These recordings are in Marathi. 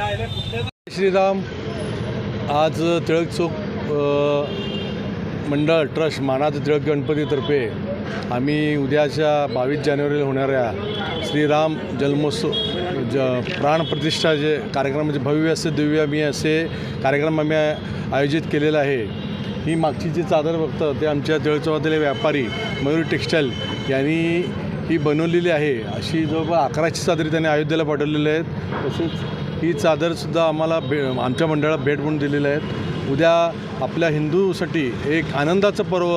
श्रीराम आज टिळक चौक मंडळ ट्रस्ट मानाचं टिळक गणपतीतर्फे आम्ही उद्याच्या बावीस जानेवारीला होणाऱ्या श्रीराम जन्मोत्सव ज प्राणप्रतिष्ठा जे कार्यक्रम म्हणजे भव्य असे दिव्य मी असे कार्यक्रम आम्ही आयोजित केलेला आहे. ही मागची जी चादर बघतं ते आमच्या टिळक व्यापारी मयूर टेक्स्टाईल यांनी ही बनवलेली आहे. अशी जवळपास अकराशे चादरी त्यांनी अयोध्येला पाठवलेल्या आहेत. तसेच ही चादरसुद्धा आम्हाला भे आमच्या मंडळात भेट म्हणून दिलेले आहेत. उद्या आपल्या हिंदूसाठी एक आनंदाचं पर्व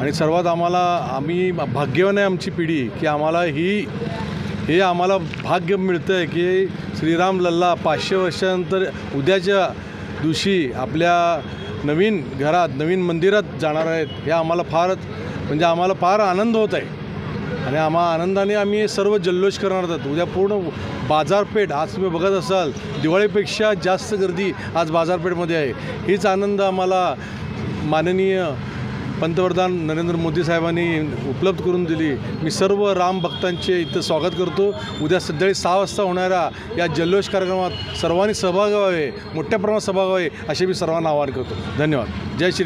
आणि सर्वात आम्हाला आम्ही भाग्यवान आहे आमची पिढी की आम्हाला ही हे आम्हाला भाग्य मिळतं आहे की श्रीराम लल्ला पाचशे वर्षानंतर उद्याच्या दिवशी आपल्या नवीन घरात नवीन मंदिरात जाणार आहेत हे आम्हाला फारच म्हणजे आम्हाला फार आनंद होत आहे. आणि आम्हा आनंदाने आम्ही सर्व जल्लोष करणार आहोत. उद्या पूर्ण बाजारपेठ आज तुम्ही बघत असाल दिवाळीपेक्षा जास्त गर्दी आज बाजारपेठमध्ये आहे. हीच आनंद आम्हाला माननीय पंतप्रधान नरेंद्र मोदी साहेबांनी उपलब्ध करून दिली. मी सर्व राम भक्तांचे इथं स्वागत करतो. उद्या सध्याकाळी सहा वाजता होणाऱ्या या जल्लोष कार्यक्रमात सर्वांनी सहभाग व्हावे मोठ्या प्रमाणात सहभाग व्हावे असे मी सर्वांना आवाहन करतो. धन्यवाद. जय श्री